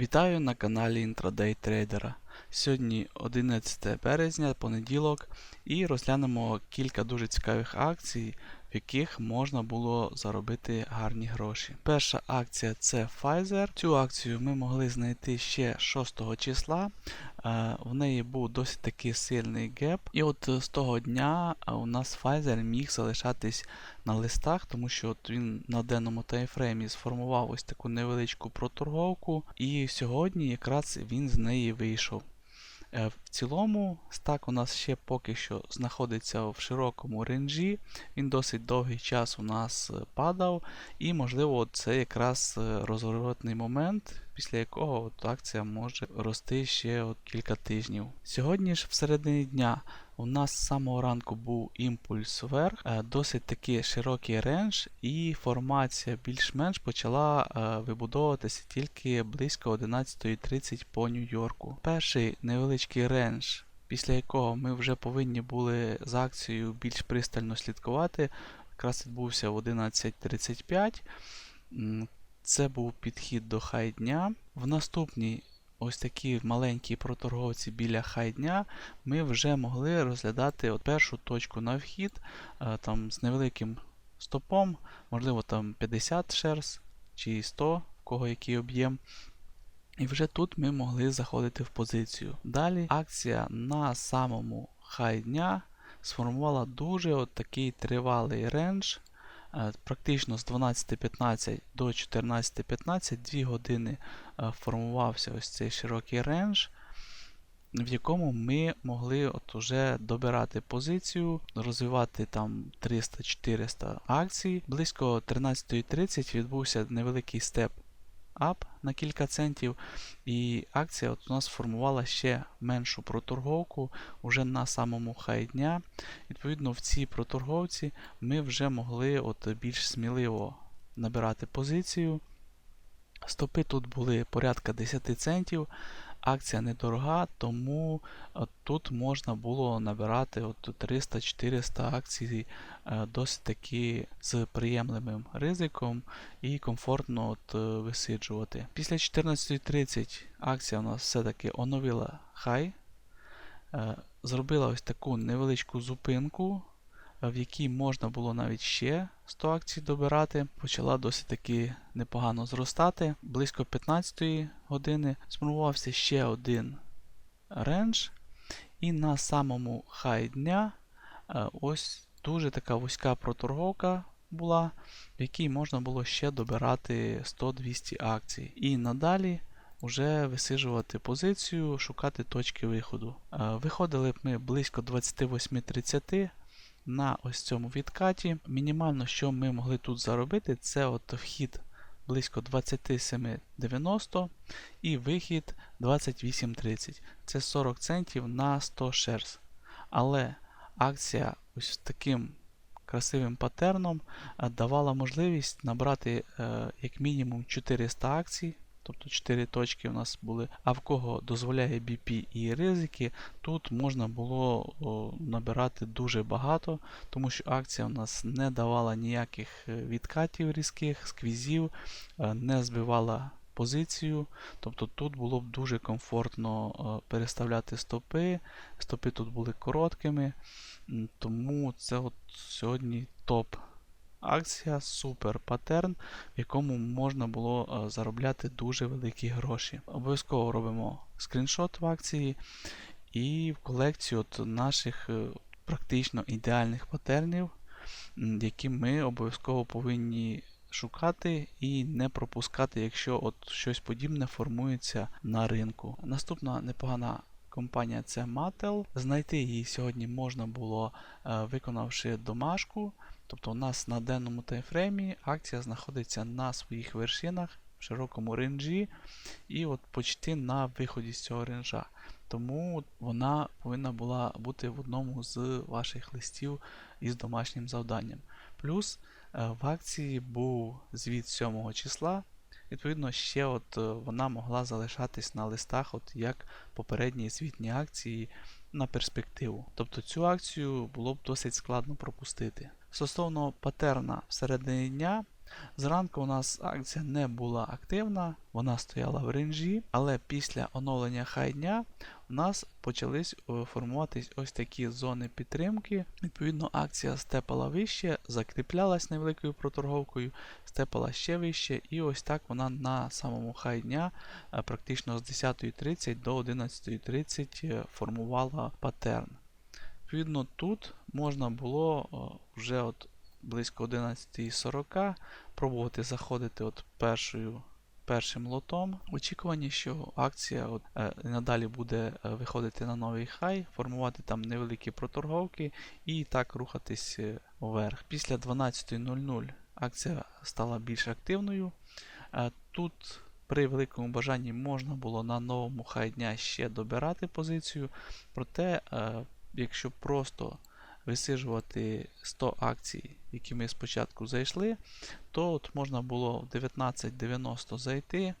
Вітаю на каналі Intraday Trader. Сьогодні 11 березня, понеділок, і розглянемо кілька дуже цікавих акцій, в яких можна було заробити гарні гроші. Перша акція це Pfizer. Цю акцію ми могли знайти ще 6 числа. Е, В неї був досить таки сильний геп. І от з того дня е, у нас Pfizer міг залишатись на листах, тому що от він на денному таймфреймі сформував ось таку невеличку проторговку, і сьогодні якраз він з неї вийшов. Е, В цілому стак у нас ще поки що знаходиться в широкому ренджі, Він досить довгий час у нас е, падав, і можливо це якраз е, розворотний момент, після якого от акція може рости ще от кілька тижнів. Сьогодні ж в середині дня у нас з самого ранку був імпульс вверх, е, досить таки широкий рендж, і формація більш-менш почала е, вибудовуватися тільки близько 11.30 по Нью-Йорку. Перший невеличкий рендж, після якого ми вже повинні були з акцією більш пристально слідкувати, якраз відбувся в 11.35. Це був підхід до хай дня. В наступній ось такі маленькі проторговці біля хай дня ми вже могли розглядати от першу точку на вхід е, там з невеликим стопом, можливо там 50 шерс чи 100, в кого який об'єм. І вже тут ми могли заходити в позицію. Далі акція на самому хай дня сформувала дуже от такий тривалий рендж. Е, Практично з 12.15 до 14.15 2 години е, формувався ось цей широкий рендж, в якому ми могли от уже добирати позицію, розвивати там 300-400 акцій. Близько 13.30 відбувся невеликий степ ап на кілька центів, і акція от у нас формувала ще меншу проторговку уже на самому хай дня. Відповідно, в цій проторговці ми вже могли от більш сміливо набирати позицію. Стопи тут були порядка 10 центів. Акція недорога, тому е, тут можна було набирати от 300-400 акцій е, досить таки з приємним ризиком і комфортно от, е, висиджувати. Після 14.30 акція у нас все-таки оновила хай, зробила ось таку невеличку зупинку, в якій можна було навіть ще 100 акцій добирати. Почала досить таки непогано зростати. Близько 15 години сформувався ще один рендж. І на самому хай дня е, ось дуже така вузька проторговка була, в якій можна було ще добирати 100-200 акцій. І надалі вже висиджувати позицію, шукати точки виходу. Е, Виходили б ми близько 28-30 на ось цьому відкаті. Мінімально, що ми могли тут заробити, це от вхід близько 27,90 і вихід 28,30. Це 40 центів на 100 шерс. Але акція ось таким красивим патерном е, давала можливість набрати е, як мінімум 400 акцій. Тобто 4 точки у нас були, а в кого дозволяє BP і ризики, тут можна було набирати дуже багато, тому що акція у нас не давала ніяких е, відкатів різких, сквізів, е, не збивала позицію. Тобто тут було б дуже комфортно е, переставляти стопи. Стопи тут були короткими, тому це от сьогодні топ акція, супер паттерн, в якому можна було е, заробляти дуже великі гроші. Обов'язково робимо скріншот в акції і в колекцію от наших е, практично ідеальних паттернів, м, які ми обов'язково повинні шукати і не пропускати, якщо от щось подібне формується на ринку. Наступна непогана компанія це Mattel. Знайти її сьогодні можна було, е, виконавши домашку. Тобто у нас на денному таймфреймі акція знаходиться на своїх вершинах в широкому ренджі і от почти на виході з цього ренжа. Тому вона повинна була бути в одному з ваших листів із домашнім завданням. Плюс е, в акції був звіт 7 числа. Відповідно, ще от е, вона могла залишатись на листах, от як попередні звітні акції на перспективу. Тобто цю акцію було б досить складно пропустити. Стосовно патерна всередині дня, Зранку у нас акція не була активна, вона стояла в ренжі, але після оновлення хай дня у нас почались е, формуватись ось такі зони підтримки. Відповідно, акція степала вище, закріплялась невеликою проторговкою, степала ще вище, і ось так вона на самому хай дня е, практично з 10.30 до 11.30 е, формувала паттерн. Відповідно, тут можна було вже от близько 11.40 пробувати заходити от першою, першим лотом. В очікуванні, що акція от, е, надалі буде е, виходити на новий хай, формувати там невеликі проторговки і так рухатись е, вверх. Після 12.00 акція стала більш активною. Е, тут при великому бажанні можна було на новому хай дня ще добирати позицію, проте, е, якщо просто висиджувати 100 акцій, які ми спочатку зайшли, то от можна було в 19.90 зайти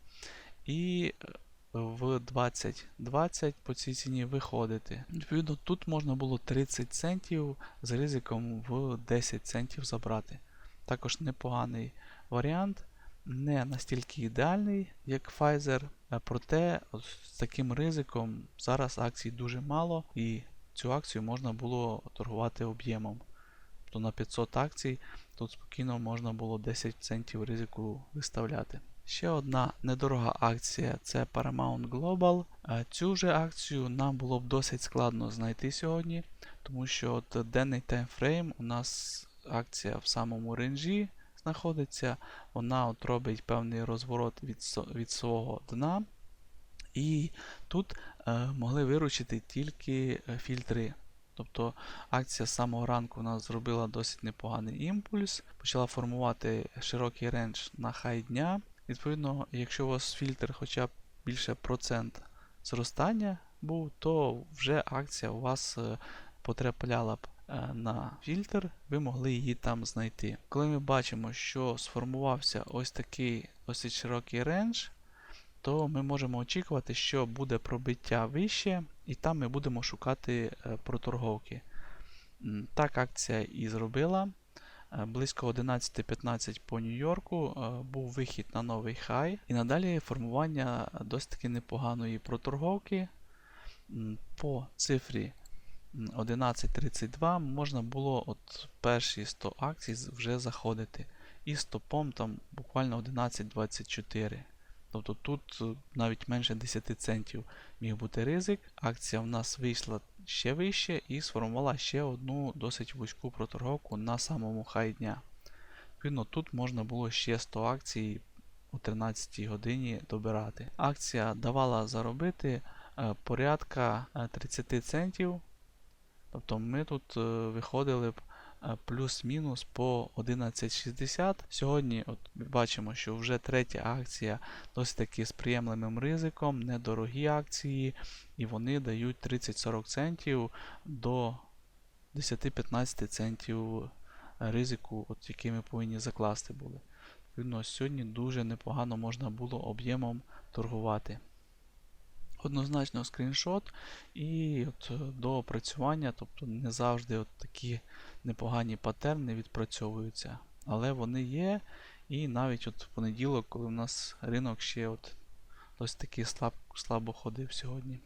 і е, в 20.20 по цій ціні виходити. Відповідно, тут можна було 30 центів з ризиком в 10 центів забрати. Також непоганий варіант, не настільки ідеальний, як Pfizer, проте з таким ризиком зараз акцій дуже мало і цю акцію можна було торгувати об'ємом. Тобто на 500 акцій тут спокійно можна було 10 центів ризику виставляти. Ще одна недорога акція це Paramount Global. Е, Цю же акцію нам було б досить складно знайти сьогодні, тому що от денний таймфрейм у нас акція в самому ренжі знаходиться, вона от робить певний розворот від, від свого дна. І тут могли виручити тільки е, фільтри. Тобто акція з самого ранку у нас зробила досить непоганий імпульс, почала формувати широкий рендж на хай дня. Відповідно, якщо у вас фільтр хоча б більше процент зростання був, то вже акція у вас е, потрапляла б е, на фільтр, ви могли її там знайти. Коли ми бачимо, що сформувався ось такий досить широкий рендж, то ми можемо очікувати, що буде пробиття вище, і там ми будемо шукати е, проторговки. Так акція і зробила. Е, Близько 11.15 по Нью-Йорку е, був вихід на новий хай, і надалі формування досить таки непоганої проторговки. По цифрі 11.32 можна було от перші 100 акцій вже заходити. І стопом там буквально 11.24. Тобто тут е, навіть менше 10 центів міг бути ризик. Акція в нас вийшла ще вище і сформувала ще одну досить вузьку проторговку на самому хай дня. Відповідно, тут можна було ще 100 акцій о 13 годині добирати. Акція давала заробити е, порядка е, 30 центів. Тобто ми тут е, виходили б е, плюс-мінус по 11.60. Сьогодні от бачимо, що вже третя акція досить таки з приємним ризиком, недорогі акції, і вони дають 30-40 центів до 10-15 центів ризику, от який ми повинні закласти були. Відповідно, сьогодні дуже непогано можна було об'ємом торгувати. Однозначно скріншот і от е, до опрацювання, тобто не завжди от такі непогані патерни відпрацьовуються, але вони є. І навіть от в понеділок, коли у нас ринок ще от досить таки слаб, слабо ходив сьогодні.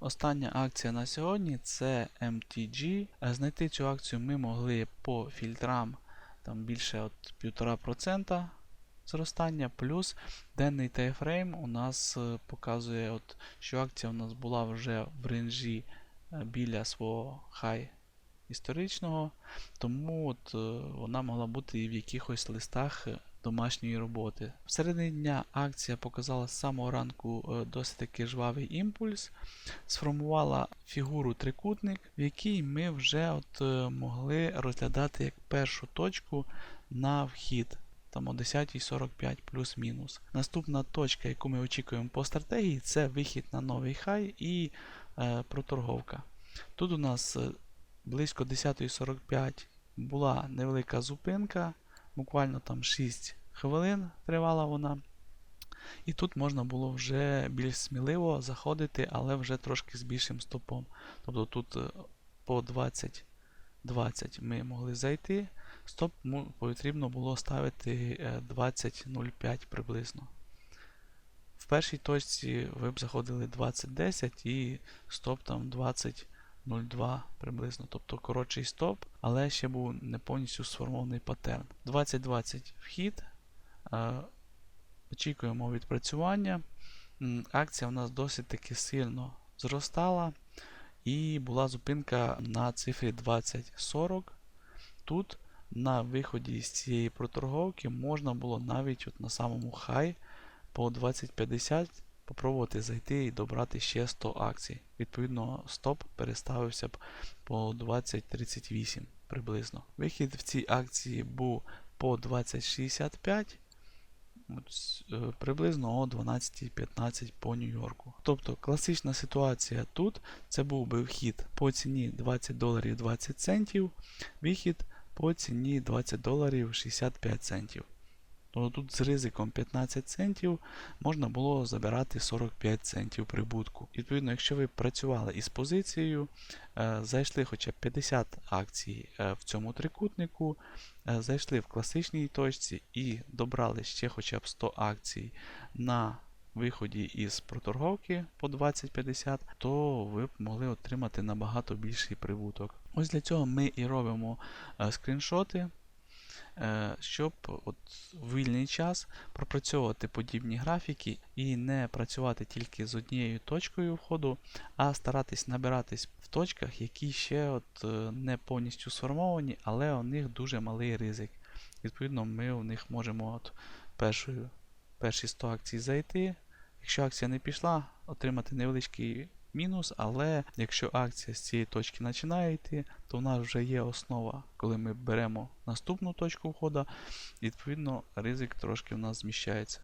Остання акція на сьогодні це MTG. Е, Знайти цю акцію ми могли по фільтрам там більше от 1,5% зростання, плюс денний тайфрейм у нас е, показує, от, що акція у нас була вже в ренжі е, біля свого хай історичного, тому от, е, вона могла бути і в якихось листах е, домашньої роботи. В середині дня акція показала з самого ранку е, досить таки жвавий імпульс, сформувала фігуру трикутник, в якій ми вже от, могли розглядати як першу точку на вхід. Там о 10.45 плюс-мінус. Наступна точка, яку ми очікуємо по стратегії, це вихід на новий хай і е, проторговка. Тут у нас близько 10.45 була невелика зупинка, буквально там 6 хвилин тривала вона. І тут можна було вже більш сміливо заходити, але вже трошки з більшим стопом. Тобто тут е, по 20 20 ми могли зайти, Стоп потрібно було ставити е, 20.05 приблизно. В першій точці ви б заходили 20.10 і стоп там 20.02 приблизно. Тобто коротший стоп, але ще був не повністю сформований паттерн. 20.20 вхід. е, Очікуємо відпрацювання. Акція в нас досить таки сильно зростала. І була зупинка на цифрі 20.40. Тут на виході з цієї проторговки можна було навіть от на самому хай по 20.50 попробувати зайти і добрати ще 100 акцій. Відповідно, стоп переставився б по 20.38 приблизно. Вихід в цій акції був по 20.65. От, с- е, приблизно о 12.15 по Нью-Йорку. Тобто класична ситуація тут це був би вхід по ціні 20 доларів 20 центів, вихід по ціні 20 доларів 65 центів. Тобто тут з ризиком 15 центів можна було забирати 45 центів прибутку. Відповідно, якщо ви працювали із позицією, е, зайшли хоча б 50 акцій е, в цьому трикутнику, е, зайшли в класичній точці і добрали ще хоча б 100 акцій на виході із проторговки по 20-50, то ви б могли отримати набагато більший прибуток. Ось для цього ми і робимо скріншоти, щоб от в вільний час пропрацьовувати подібні графіки і не працювати тільки з однією точкою входу, а старатись набиратись в точках, які ще от е, не повністю сформовані, але у них дуже малий ризик. Відповідно, ми у них можемо от першою, перші 100 акцій зайти. Якщо акція не пішла, отримати невеличкий мінус, але якщо акція з цієї точки починає йти, то у нас вже є основа, коли ми беремо наступну точку входу, відповідно ризик трошки в нас зміщається.